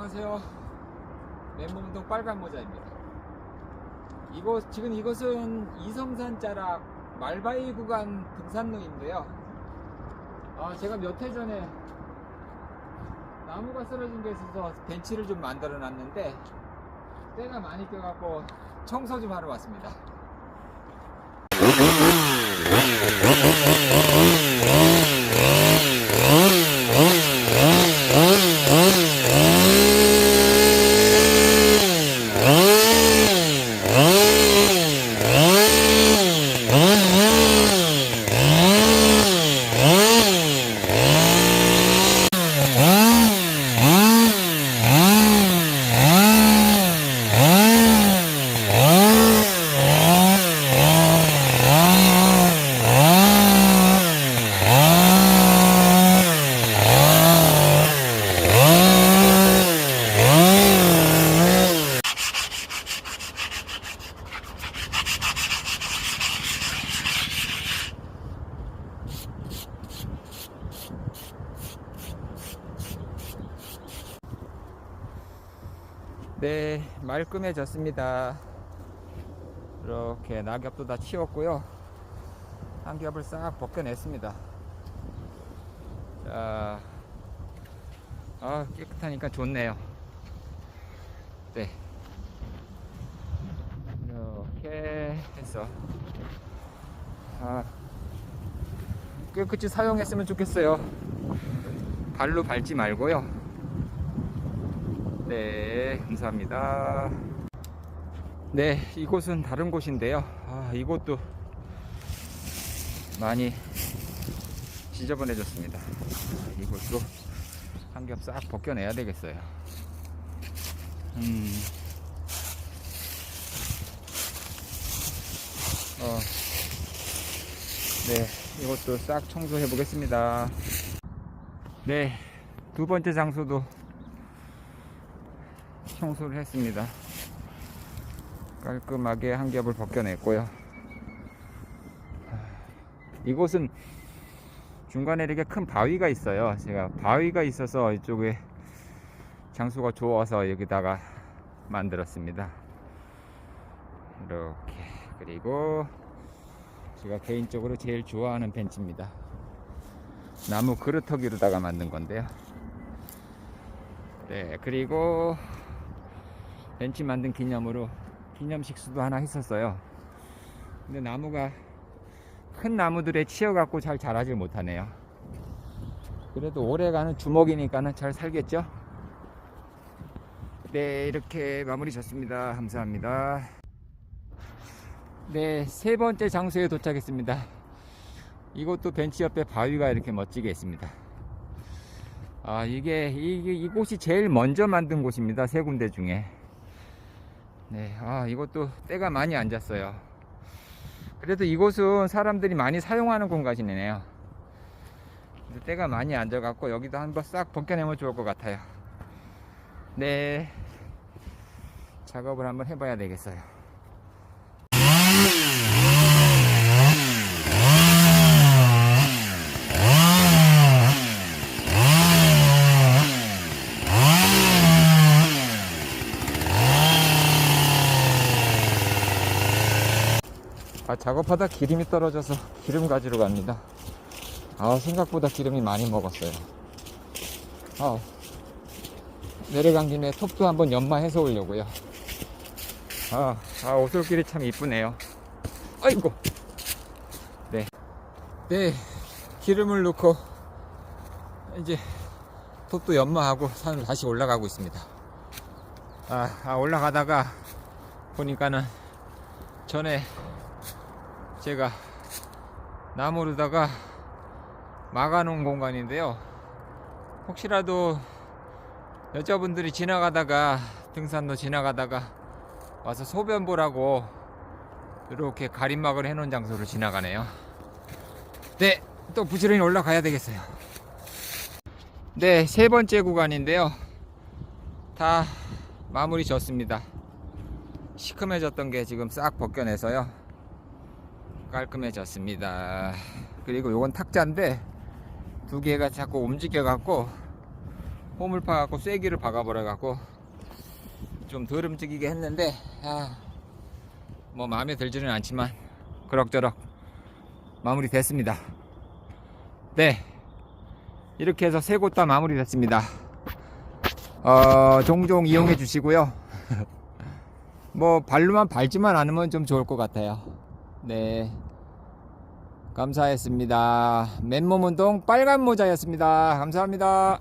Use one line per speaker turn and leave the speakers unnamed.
안녕하세요. 맨몸동 빨간 모자입니다. 이곳 지금 이곳은 이성산 자락 말바위 구간 등산로인데요. 아, 제가 몇 해 전에 나무가 쓰러진 게 있어서 벤치를 좀 만들어 놨는데 때가 많이 껴갖고 청소 좀 하러 왔습니다. 네, 말끔해졌습니다. 이렇게 낙엽도 다 치웠고요. 한 겹을 싹 벗겨냈습니다. 자, 아, 깨끗하니까 좋네요. 네. 이렇게 해서, 아, 깨끗이 사용했으면 좋겠어요. 발로 밟지 말고요. 네, 감사합니다. 네, 이곳은 다른 곳인데요. 아, 이곳도 많이 지저분해졌습니다. 아, 이곳도 한 겹 싹 벗겨내야 되겠어요. 음. 어. 네, 이것도 싹 청소해 보겠습니다. 네, 두 번째 장소도 청소를 했습니다. 깔끔하게 한 겹을 벗겨냈고요. 이곳은 중간에 이렇게 큰 바위가 있어요. 제가 바위가 있어서 이쪽에 장소가 좋아서 여기다가 만들었습니다. 이렇게 그리고 제가 개인적으로 제일 좋아하는 벤치입니다. 나무 그루터기로다가 만든 건데요. 네, 그리고 벤치 만든 기념으로 기념 식수도 하나 했었어요. 근데 나무가 큰 나무들에 치여갖고 잘 자라질 못하네요. 그래도 오래가는 주먹이니까는 잘 살겠죠? 네, 이렇게 마무리 졌습니다. 감사합니다. 네, 세 번째 장소에 도착했습니다. 이것도 벤치 옆에 바위가 이렇게 멋지게 있습니다. 아, 이게, 이게, 이곳이 제일 먼저 만든 곳입니다. 세 군데 중에. 네, 아, 이것도 때가 많이 앉았어요. 그래도 이곳은 사람들이 많이 사용하는 공간이네요. 때가 많이 앉아갖고 여기도 한번 싹 벗겨내면 좋을 것 같아요. 네. 작업을 한번 해봐야 되겠어요. 아, 작업하다 기름이 떨어져서 기름 가지러 갑니다. 아, 생각보다 기름이 많이 먹었어요. 아, 내려간 김에 톱도 한번 연마해서 오려고요. 아, 아, 오솔길이 참 이쁘네요. 아이고. 네. 네. 기름을 넣고, 이제, 톱도 연마하고 산을 다시 올라가고 있습니다. 아, 아 올라가다가 보니까는 전에 제가 나무로다가 막아놓은 공간인데요. 혹시라도 여자분들이 지나가다가 등산로 지나가다가 와서 소변 보라고 이렇게 가림막을 해놓은 장소로 지나가네요. 네, 또 부지런히 올라가야 되겠어요. 네, 세 번째 구간인데요. 다 마무리 졌습니다. 시큼해졌던 게 지금 싹 벗겨내서요. 깔끔해졌습니다. 그리고 요건 탁자인데 두 개가 자꾸 움직여 갖고 홈을 파 갖고 쐐기를 박아 버려 갖고 좀 덜 움직이게 했는데 아, 뭐 마음에 들지는 않지만 그럭저럭 마무리 됐습니다. 네 이렇게 해서 세 곳 다 마무리 됐습니다. 어, 종종 이용해 주시고요. 뭐 발로만 밟지만 않으면 좀 좋을 것 같아요. 네. 감사했습니다. 맨몸 운동 빨간 모자였습니다. 감사합니다.